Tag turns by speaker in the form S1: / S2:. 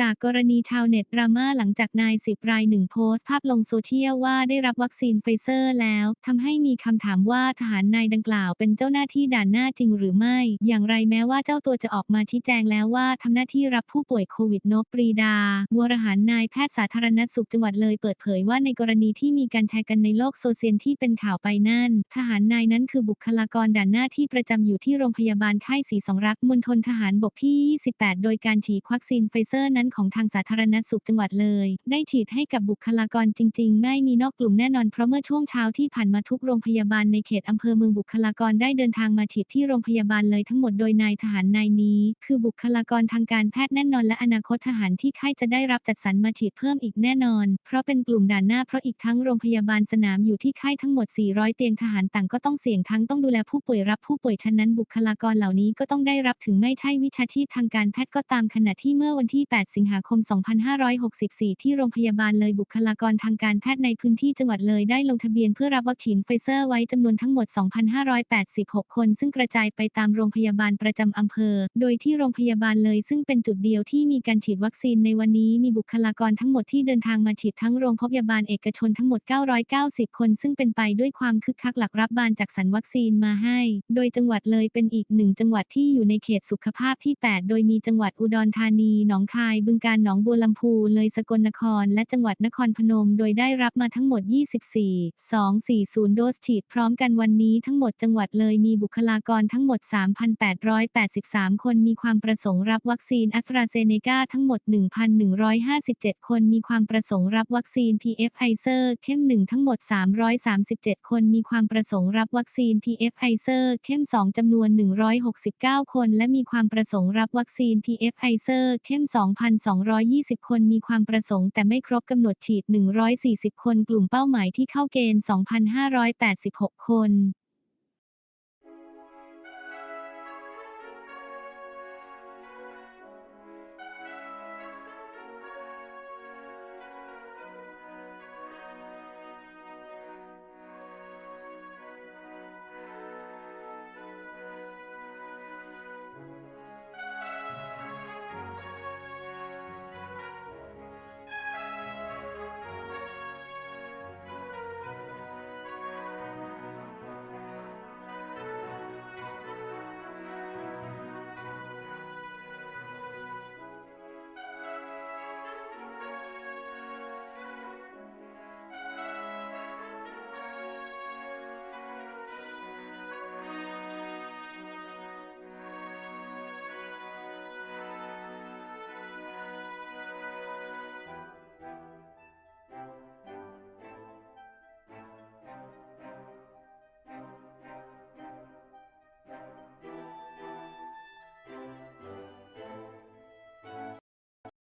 S1: จากกรณีชาวเน็ตดราม่าหลังจากนายสิบรายหนึ่งโพสต์ภาพลงโซเชียลว่าได้รับวัคซีนไฟเซอร์แล้วทำให้มีคำถามว่าทหารนายดังกล่าวเป็นเจ้าหน้าที่ด่านหน้าจริงหรือไม่ อย่างไรแม้ว่าเจ้าตัวจะออกมาชี้แจงแล้วว่าทำหน้าที่รับผู้ป่วยโควิดนบปรีดาวรหารนายแพทย์สาธารณสุขจังหวัดเลยเปิดเผยว่าในกรณีที่มีการแชร์กันในโลกโซเชียลที่เป็นข่าวไปนั่น ทหารนายนั้นคือบุคลากรด่านหน้าที่ประจำอยู่ที่โรงพยาบาลค่ายศรีสองรักมณฑลทหารบกที่ 28 โดยการฉีดวัคซีนไฟเซอร์นั้นของทางสาธารณสุขจังหวัดเลย ได้ฉีดให้กับบุคลากรจริง ๆ ไม่มีนอกกลุ่มแน่นอนเพราะเมื่อช่วงเช้าที่ผ่านมาทุกโรงพยาบาลในเขตอำเภอเมืองบุคลากรได้เดินทางมาฉีดที่โรงพยาบาลเลยทั้งหมดโดยนายทหารนายนี้ คือบุคลากรทางการแพทย์แน่นอนและอนาคตทหารที่ค่ายจะได้รับจัดสรรมาฉีดเพิ่มอีกแน่นอน เพราะเป็นกลุ่มด่านหน้าเพราะอีกทั้งโรงพยาบาลสนามอยู่ที่ค่ายทั้งหมด 400 เตียงทหารต่างก็ต้องเสี่ยงทั้งต้องดูแลผู้ป่วยรับผู้ป่วยฉะนั้นบุคลากรเหล่านี้ก็ต้องได้รับถึงไม่ใช่วิชาชีพทางการแพทย์ก็ตามขณะที่เมื่อวันที่ 8สิงหาคม 2564 ที่โรงพยาบาลเลยบุคลากรทางการแพทย์ในพื้นที่จังหวัดเลยได้ลงทะเบียนเพื่อรับวัคซีนไฟเซอร์ไว้จำนวนทั้งหมด 2,586 คน ซึ่งกระจายไปตามโรงพยาบาลประจำอำเภอ โดยที่โรงพยาบาลเลยซึ่งเป็นจุดเดียวที่มีการฉีดวัคซีนในวันนี้มีบุคลากรทั้งหมดที่เดินทางมาฉีดทั้งโรงพยาบาลเอกชนทั้งหมด 990 คน ซึ่งเป็นไปด้วยความคึกคักหลักรับบานจากสรรวัคซีนมาให้ โดยจังหวัดเลยเป็นอีกหนึ่งจังหวัดที่อยู่ในเขตสุขภาพที่ 8 โดยมีจังหวัดอุดรธานี หนองคายบึงกาฬหนองบัวลำพูเลยสกลนครและจังหวัดนครพนม โดยได้รับมาทั้งหมด 24 240 โดสฉีดพร้อมกันวันนี้ทั้งหมดจังหวัดเลยมีบุคลากรทั้งหมด 3,883 คนมีความประสงค์รับวัคซีนแอสตราเซเนกาทั้งหมด 1,157 คนมีความประสงค์รับวัคซีน PF ไฟเซอร์เข้ม 1 ทั้งหมด 337 คนมีความประสงค์รับวัคซีน PF ไฟเซอร์เข้ม 2 จำนวน 169 คน และมีความประสงค์รับวัคซีน PF ไฟเซอร์เข้ม2,220 คนมีความประสงค์แต่ไม่ครบกำหนดฉีด 140 คนกลุ่มเป้าหมายที่เข้าเกณฑ์ 2,586 คน